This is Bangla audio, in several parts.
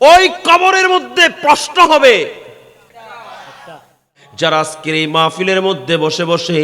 ওই কবরের মধ্যে প্রশ্ন হবে যারা আজকের এই মাহফিলের মধ্যে বসে বসে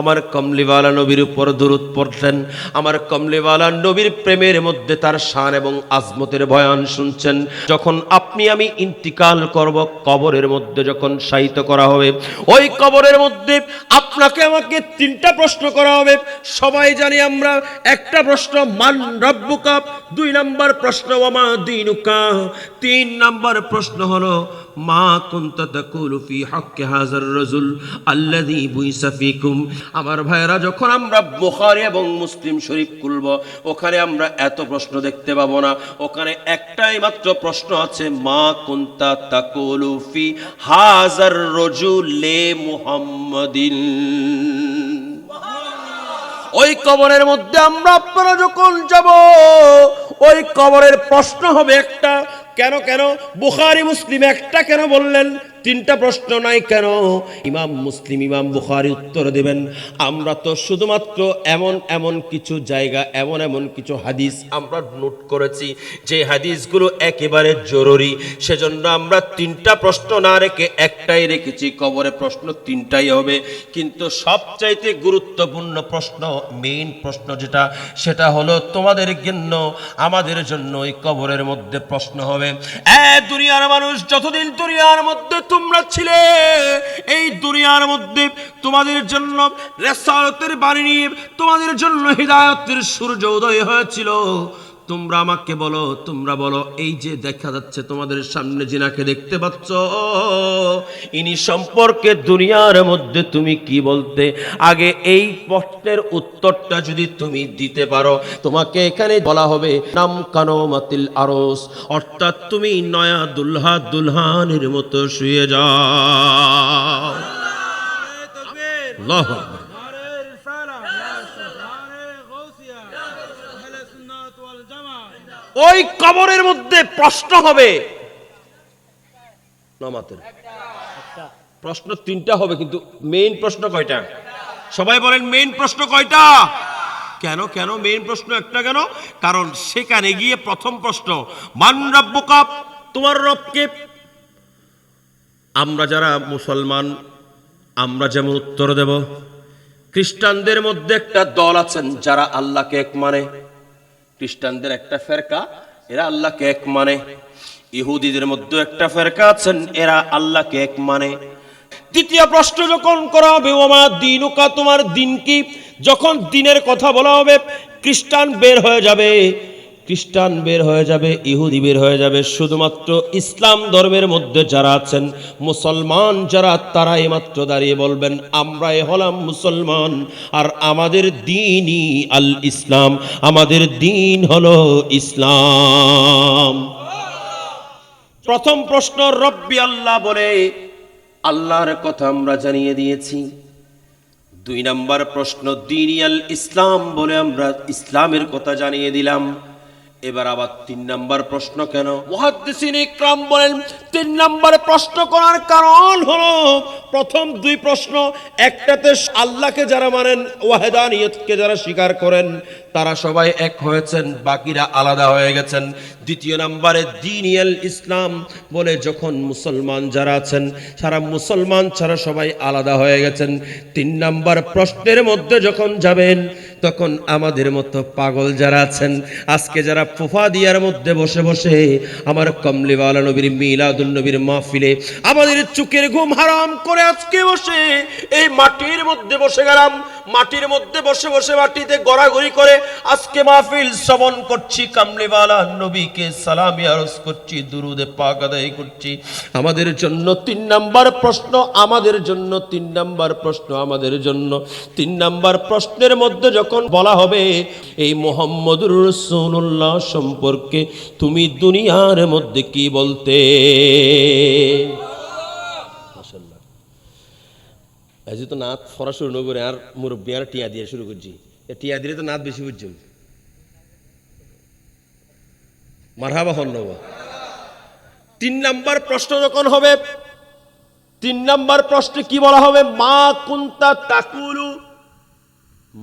আমার কমলিওয়ালা নবীর উপর দূরত পড়ছেন আমার কমলিওয়ালা নবীর প্রেমের মধ্যে তার শান এবং আজমতের বয়ান শুনছেন। যখন আপনি আমি ইন্তিকাল করব কবরের মধ্যে যখন শায়িত করা হবে, ওই কবরের মধ্যে আপনাকে আমাকে তিনটা প্রশ্ন করা হবে। সবাই জানি আমরা একটা প্রশ্ন, মান রব্বুকা? দুই নাম্বার প্রশ্ন ওমা দিনুকা? তিন নাম্বার প্রশ্ন হলো মা কুনতা তাকুলু ফি হাজার রাজুল আল্লাযী বুইসা ফিকুম। আমার ভাইরা যখন আমরা বুখারী এবং মুসলিম শরীফ খুলব, ওখানে আমরা এত প্রশ্ন দেখতে পাবো না। ওখানে একটাই মাত্র প্রশ্ন আছে, মা কুনতা তাকুলু ফি হাজার রাজুল মুহাম্মাদিন। ওই কবরের মধ্যে আমরা আপনারা যখন যাব, ওই কবরের প্রশ্ন হবে একটা কেন কেন? বুখারি মুসলিম একটা কেন বললেন? তিনটা প্রশ্ন নাই কেন? ইমাম মুসলিম, ইমাম বুখারি উত্তর দেবেন, আমরা তো শুধুমাত্র এমন এমন কিছু জায়গা, এমন এমন কিছু হাদিস আমরা নোট করেছি, যে হাদিসগুলো একেবারে জরুরি। সেজন্য আমরা তিনটা প্রশ্ন না রেখে একটাই রেখেছি কবরে প্রশ্ন তিনটাই হবে। কিন্তু সবচাইতে গুরুত্বপূর্ণ প্রশ্ন মেইন প্রশ্ন যেটা, সেটা হলো, তোমাদের জন্য, আমাদের জন্য ওই কবরের মধ্যে প্রশ্ন হবে। এ দুনিয়ার মানুষ, যতদিন দুনিয়ার মধ্যে তোমরা ছিলে এই দুনিয়ার মধ্যে তোমাদের জন্য রেসালতের বাড়ি নিয়ে তোমাদের জন্য হৃদায়তের সূর্য উদয় হয়েছিল। তোমরা আমাকে বলো তোমরা বলো এই যে দেখা যাচ্ছে তোমাদের সামনে জিনাকে দেখতে পাচ্ছ ইনি সম্পর্কে দুনিয়ার মধ্যে তুমি কি বলতে? আগে এই প্রশ্নের উত্তরটা যদি তুমি দিতে পারো তোমাকে এখানে বলা হবে নাম কানো মাতিল আরস অর্থাৎ তুমি নয়া দুলহা দুলহানের মতো শুয়ে যাও। ওই কবরের মধ্যে প্রশ্ন হবে। নমাতের। প্রশ্ন তিনটা হবে, কিন্তু মেইন প্রশ্ন কয়টা? সবাই বলেন মেইন প্রশ্ন কয়টা? কেন কেন? মেইন প্রশ্ন একটা কেন? কারণ সেখানে গিয়ে প্রথম প্রশ্ন, মান রব্বুকা? তোমার রবকে আমরা যারা মুসলমান, আমরা যেমন উত্তর দেব। খ্রিস্টানদের মধ্যে একটা দল আছেন যারা আল্লাহকে এক মানে। খ্রিস্টানদের একটা ফেরকা, এরা আল্লাহকে এক মানে। ইহুদিদের মধ্যে একটা ফেরকা আছেন, এরা আল্লাহকে এক মানে। দ্বিতীয় প্রশ্ন যখন করা হবে, ওমা দিনুকা, তোমার দিন কি? যখন দিনের কথা বলা হবে, খ্রিস্টান বের হয়ে যাবে। খ্রিস্টান বের হয়ে যাবে, ইহুদি বের হয়ে যাবে। শুধুমাত্র ইসলাম ধর্মের মধ্যে যারা আছেন, মুসলমান যারা তারা মাত্র দাঁড়িয়ে বলবেন, আমরাই হলাম মুসলমান। আর আমাদের দিনই আল ইসলাম আমাদের দিন হলো ইসলাম। প্রথম প্রশ্ন, রব্বি আল্লাহ বলে, আল্লাহর কথা আমরা জানিয়ে দিয়েছি। দুই নাম্বার প্রশ্ন দিনিয়াল ইসলাম বলে আমরা ইসলামের কথা জানিয়ে দিলাম। এবার আবার তিন নাম্বার প্রশ্ন কেন? মহাদ্দেশিন ইকরাম বলেন, তিন নাম্বার প্রশ্ন করার কারণ হলো প্রথম দুই প্রশ্ন, একটাতে আল্লাহকে যারা মানেন, ওয়াহেদানিয়তকে যারা স্বীকার করেন, তারা সবাই এক হয়েছেন, বাকিরা আলাদা হয়ে গেছেন। দ্বিতীয় নাম্বারে, দিনিয়াল ইসলাম বলে যখন মুসলমান যারা আছেন, সারা মুসলমান ছাড়া সবাই আলাদা হয়ে গেছেন। তিন নাম্বার প্রশ্নের মধ্যে যখন যাবেন, তখন আমাদের মতো পাগল যারা আছেন, আজকে যারা ফুফা দিয়ার মধ্যে বসে বসে, আমার কমলিওয়ালা নবীর মিলাদুল নবীর মাহফিলে, আমাদের চুকের ঘুম হারাম করে আজকে বসে, এই মাটির মধ্যে বসে গেলাম। মাটির মধ্যে বসে বসে মাটিতে গড়াগড়ি করে আজকে মাহফিল শ্রবণ করছি কামলিওয়ালা নবীকে সালামি আরজ করছি, দুরুদে পাক করছি। আমাদের জন্য তিন নাম্বার প্রশ্ন, আমাদের জন্য তিন নাম্বার প্রশ্ন, আমাদের জন্য তিন নাম্বার প্রশ্নের মধ্যে যখন বলা হবে, এই মোহাম্মদুর রসুল্লাহ সম্পর্কে তুমি দুনিয়ার মধ্যে কি বলতে? আজ তো নাচ ফরা শুরু না করে আর মুরব্বী আর টিয়া দিয়ে শুরু করছি। টিয়া দিলে তো নাচ বেশি বুঝছেন। মারহাবা হন তিন নাম্বার প্রশ্ন যখন হবে, তিন নাম্বার প্রশ্নে কি বলা হবে? মা কুন্তা তাকুলু।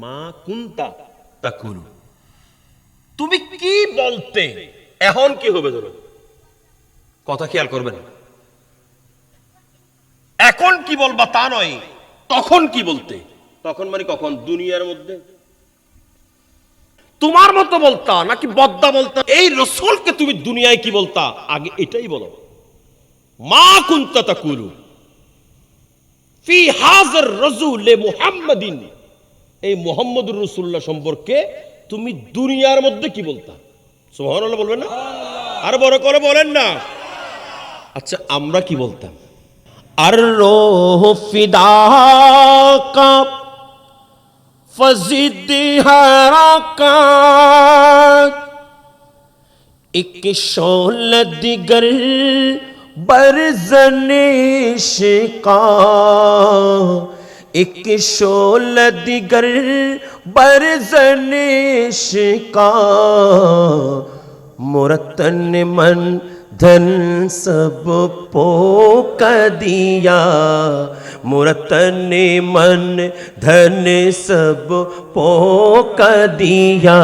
মা কুন্তা তাকুলু। তুমি কি বলতে? এখন কি হবে ধরো? কথা খেয়াল করবেন। এখন কি বলবা তা নয়। তখন কি বলতে? তখন মানে কখন? দুনিয়ার মধ্যে? তোমার মতো বলতা নাকি বদ্দা বলতা? এই রসুলকে তুমি দুনিয়ায় কি বলতা? আগে এটাই বলো। মা কুন্তা তাকুলু? ফি হাজার রজুলে মুহাম্মাদিন। এই মোহাম্মদুর রসুল্লাহ সম্পর্কে তুমি দুনিয়ার মধ্যে কি বলতা? সুবহানাল্লাহ বলবেন না? আর বড় করে বলেন না। আচ্ছা আমরা কি বলতাম? اروح فدا کا فضد ہرا کا ایک شول دیگر برزن شکا ایک شول دیگر برزن شکا مرتن من دھن سب پو دیا مرتن من دھن سب پو دیا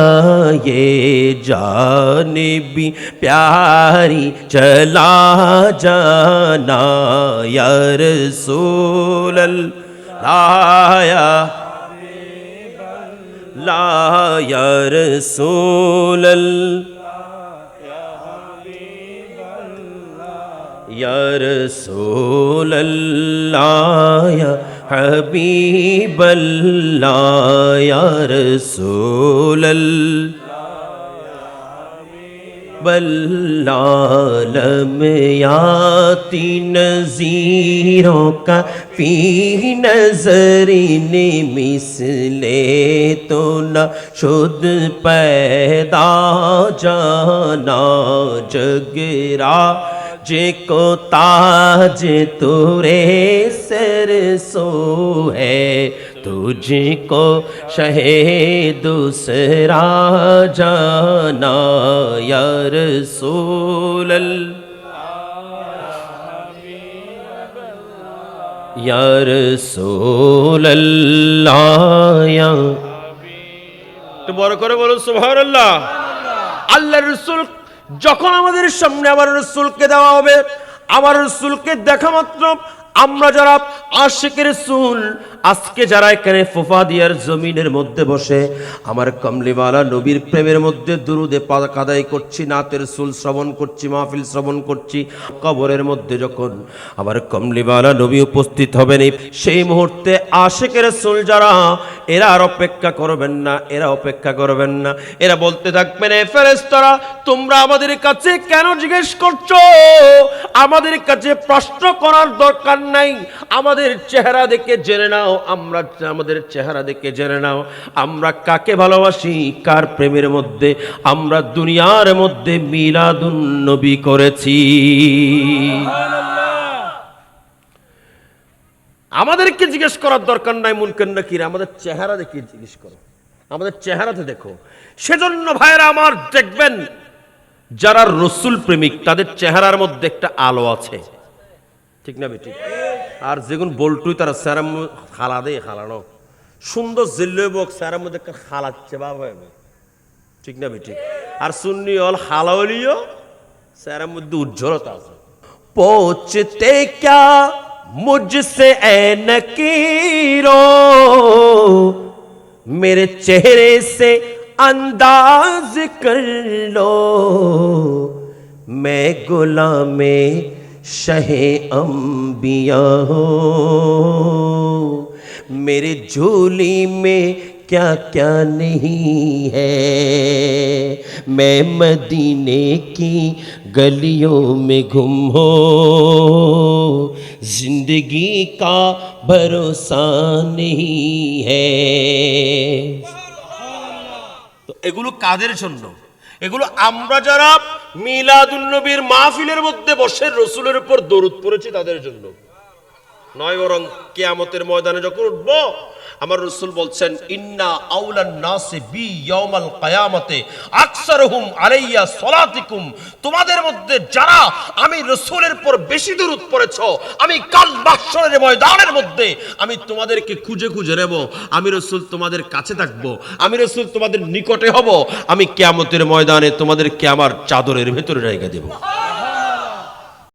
یہ جان بھی پیاری چلا جانا یا رسول اللہ یا لا یا رسول اللہ رسول اللہ، یا حبیب اللہ، یا رسول اللہ یاتی نظیروں کا فی نظرین مسلے تو نہ شد پیدا جانا، جگرا को ताज तुरे सर सो है तुझको शहे दूसरा जाना यार सोलल यार সোল্লায়া তো বড় করে বলুন সুবহানাল্লাহ আল্লাহ রসুল যখন আমাদের সামনে আমার রসুলকে দেওয়া হবে আমার রসুলকে দেখা মাত্র আমরা যারা আশেকের রসুল, আজকে যারা এখানে ফোফা দিয়ার জমিনের মধ্যে বসে, আমার কমলিওয়ালা নবীর প্রেমের মধ্যে দুরুদে কাদাই করছি, নাতের সুল শ্রবণ করছি, মাহফিল শ্রবণ করছি, কবরের মধ্যে যখন আমার কমলিওয়ালা নবী উপস্থিত হবেন, সেই মুহূর্তে আশেকের সুল যারা, এরা আর অপেক্ষা করবেন না, এরা অপেক্ষা করবেন না। এরা বলতে থাকবেন, এ ফেরেশতারা, তোমরা আমাদের কাছে কেন জিজ্ঞেস করছ? আমাদের কাছে প্রশ্ন করার দরকার নাই, আমাদের চেহারা দেখে জেনে নাও, আমরা আমাদের চেহারা দেখে জেনে নাও, আমরা কাকে ভালোবাসি, কার প্রেমের মধ্যে, আমরা দুনিয়ার মধ্যে মিলাদুন নবী করেছি। আমাদেরকে জিজ্ঞেস করার দরকার নাই মুনকেন নাকির, আমাদের চেহারা দেখে জিজ্ঞেস করো, আমাদের চেহারাতে দেখো। সেজন্য ভাইরা আমার দেখবেন, যারা রসুল প্রেমিক, তাদের চেহারার মধ্যে একটা আলো আছে। ঠিক না বেটি আর যেগুন বল্টুই তারা স্যারাম খালা দেয় খালানো সুন্দর জিল্লে বক স্যারের মধ্যে একটা খালাচ্ছে বাবা ঠিক না বেটি আর সুন্নি হল হালাওলিও স্যারের মধ্যে উজ্জ্বলতা আছে পৌঁছতে ক্যা মুঝসে এ নকিরো मेरे चेहरे से अंदाज कर लो मैं गुलाम شہ انبیاء ہو میرے جھولی میں کیا کیا نہیں ہے میں مدینے کی گلیوں میں گم ہو زندگی کا بھروسہ نہیں ہے তো এগুলো কাদের জন্য এগুলো আমরা যারা মিলাদুল নবীর মাহফিলের মধ্যে বসে রসুলের উপর দরুদ পড়েছি তাদের জন্য। নয় বরং কেয়ামতের ময়দানে যখন উঠবো, আমার রসুল বলছেন, ইন্না আউলান নাসে বি ইয়াউমাল কিয়ামতে আকসারহুম আলাইয়া সলাতিকুম। তোমাদের মধ্যে যারা আমি রসুলের পর বেশি দূরত পড়েছ, আমি কাল বাসরের ময়দানের মধ্যে, আমি তোমাদেরকে খুঁজে খুঁজে নেব, আমি রসুল তোমাদের কাছে থাকব, আমি রসুল তোমাদের নিকটে হব, আমি কেয়ামতের ময়দানে তোমাদেরকে আমার চাদরের ভেতরে রেখে দেব।